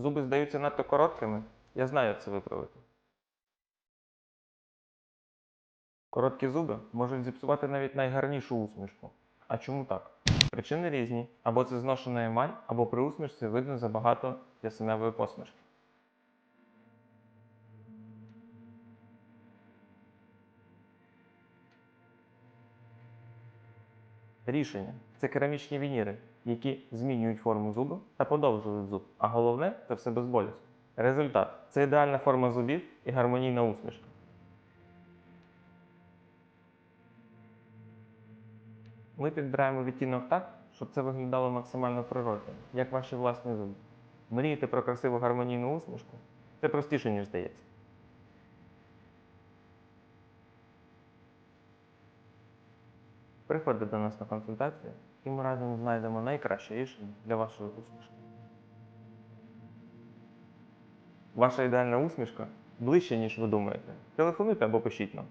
Зуби здаються надто короткими. Я знаю, як це виправити. Короткі зуби можуть зіпсувати навіть найгарнішу усмішку. А чому так? Причини різні. Або це зношена емаль, або при усмішці видно забагато ясеневої посмішки. Рішення це керамічні вініри, які змінюють форму зубу та подовжують зуб. А головне це все безболісно. Результат це ідеальна форма зубів і гармонійна усмішка. Ми підбираємо відтінок так, щоб це виглядало максимально природно, як ваші власні зуби. Мрієте про красиву гармонійну усмішку? Це простіше, ніж здається. Приходьте до нас на консультацію, і ми разом знайдемо найкраще рішення для вашої усмішки. Ваша ідеальна усмішка ближче, ніж ви думаєте. Телефонуйте або пишіть нам.